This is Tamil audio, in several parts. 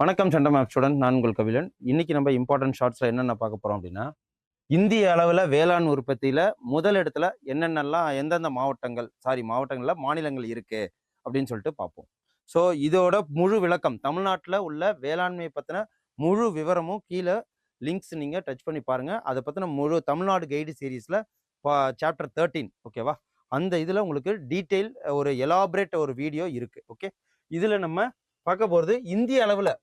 வணக்கம் சண்ட மேப் ஸ்டூடெண்ட் நான் உங்கள் கபிலன். இன்னைக்கு நம்ம இம்பார்ட்டன்ட் ஷார்ட்ஸில் என்னென்ன பார்க்க போகிறோம் அப்படின்னா இந்திய அளவில் வேளாண் உற்பத்தியில் முதல் இடத்துல என்னென்னலாம் எந்தெந்த மாவட்டங்கள் சாரி மாவட்டங்களில் மாநிலங்கள் இருக்கு அப்படின்னு சொல்லிட்டு பார்ப்போம். ஸோ இதோட முழு விளக்கம் தமிழ்நாட்டில் உள்ள வேளாண்மை பற்றின முழு விவரமும் கீழே லிங்க்ஸ் நீங்கள் டச் பண்ணி பாருங்க. அதை பற்றின முழு தமிழ்நாடு கைடு சீரீஸ்ல சாப்டர் தேர்ட்டீன் ஓகேவா அந்த இதில் உங்களுக்கு டீட்டெயில் ஒரு எலாபரேட் ஒரு வீடியோ இருக்குது ஓகே இதில் நம்ம பார்க்க போகிறது இந்திய அளவில்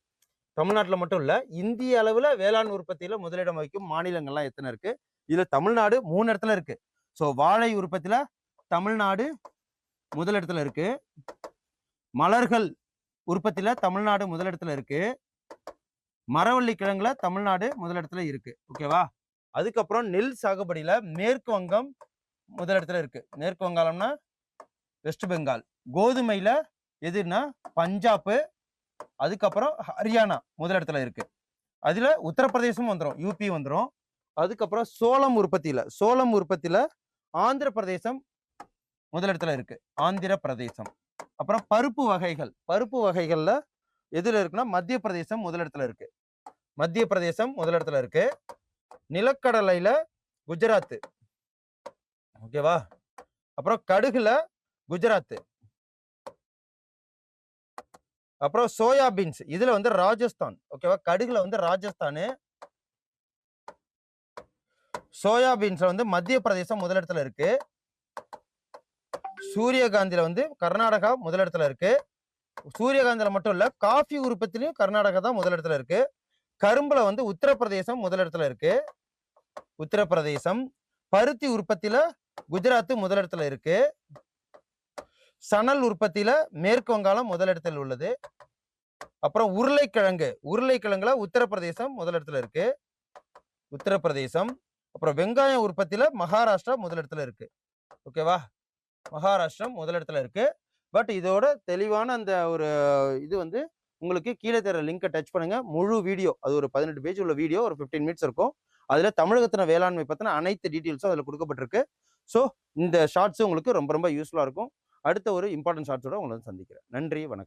தமிழ்நாட்டில் மட்டும் இல்லை இந்திய அளவில் வேளாண் உற்பத்தியில் முதலிடம் வகிக்கும் மாநிலங்கள்லாம் எத்தனை இருக்குது இதில் தமிழ்நாடு மூணு இடத்துல இருக்குது ஸோ வாழை உற்பத்தியில் தமிழ்நாடு முதலிடத்துல இருக்குது மலர்கள் உற்பத்தியில் தமிழ்நாடு முதலிடத்துல இருக்குது மரவள்ளி கிழங்குல தமிழ்நாடு முதலிடத்துல இருக்குது ஓகேவா அதுக்கப்புறம் நெல் சாகுபடியில் மேற்கு வங்கம் முதலிடத்துல இருக்குது மேற்கு வங்காளம்னா வெஸ்ட் பெங்கால் கோதுமையில் எதுன்னா பஞ்சாப்பு அதுக்கப்புறம் ஹரியானா முதலிடத்துல இருக்கு. அதுல உத்தரப்பிரதேசம் வந்துடும் யூபி வந்துடும் அதுக்கப்புறம் சோளம் உற்பத்தியில சோளம் உற்பத்தியில ஆந்திர பிரதேசம் முதலிடத்துல இருக்கு. ஆந்திர பிரதேசம். அப்புறம் பருப்பு வகைகள் பருப்பு வகைகள்ல எதுல இருக்குன்னா மத்திய பிரதேசம் முதலிடத்துல இருக்கு. மத்திய பிரதேசம் முதலிடத்துல இருக்கு. நிலக்கடலையில குஜராத் ஓகேவா? அப்புறம் கடுகுல குஜராத் அப்புறம் சோயா பீன்ஸ். இதுல வந்து ராஜஸ்தான். ஓகேவா? கடுகுல வந்து ராஜஸ்தானு. சோயா பீன்ஸ்ல வந்து மத்திய பிரதேசம் முதலிடத்துல இருக்கு. சூரியகாந்தில வந்து கர்நாடகா முதலிடத்துல இருக்கு. சூரியகாந்தில மட்டும் இல்ல காஃபி உற்பத்திலையும் கர்நாடகா தான் முதலிடத்துல இருக்கு. கரும்புல வந்து உத்தரப்பிரதேசம் முதலிடத்துல இருக்கு. உத்தரப்பிரதேசம். பருத்தி உற்பத்தியில குஜராத் முதலிடத்துல இருக்கு. சணல் உற்பத்தியில மேற்கு வங்காளம் முதலிடத்தில் உள்ளது. அப்புறம் உருளைக்கிழங்கு உருளைக்கிழங்குல உத்தரப்பிரதேசம் முதலிடத்துல இருக்கு. உத்தரப்பிரதேசம் அப்புறம் வெங்காயம் உற்பத்தியில மகாராஷ்டிரா முதலிடத்துல இருக்கு. ஓகேவா மகாராஷ்டிரம் முதலிடத்துல இருக்கு. பட் இதோட தெளிவான அந்த ஒரு இது வந்து உங்களுக்கு கீழே தர லிங்கை டச் பண்ணுங்க. முழு வீடியோ அது ஒரு பதினெட்டு பேஜ் உள்ள வீடியோ ஒரு 15 மினிட்ஸ் இருக்கும். அதுல தமிழகத்தின வேளாண்மை பத்தின அனைத்து டீட்டெயில்ஸும் அதுல கொடுக்கப்பட்டிருக்கு. ஸோ இந்த ஷார்ட்ஸும் உங்களுக்கு ரொம்ப ரொம்ப யூஸ்ஃபுல்லா இருக்கும். அடுத்த ஒரு இம்பார்ட்டன்ட் ஷார்ட்ஸோட உங்களை சந்திக்கிறேன். நன்றி வணக்கம்.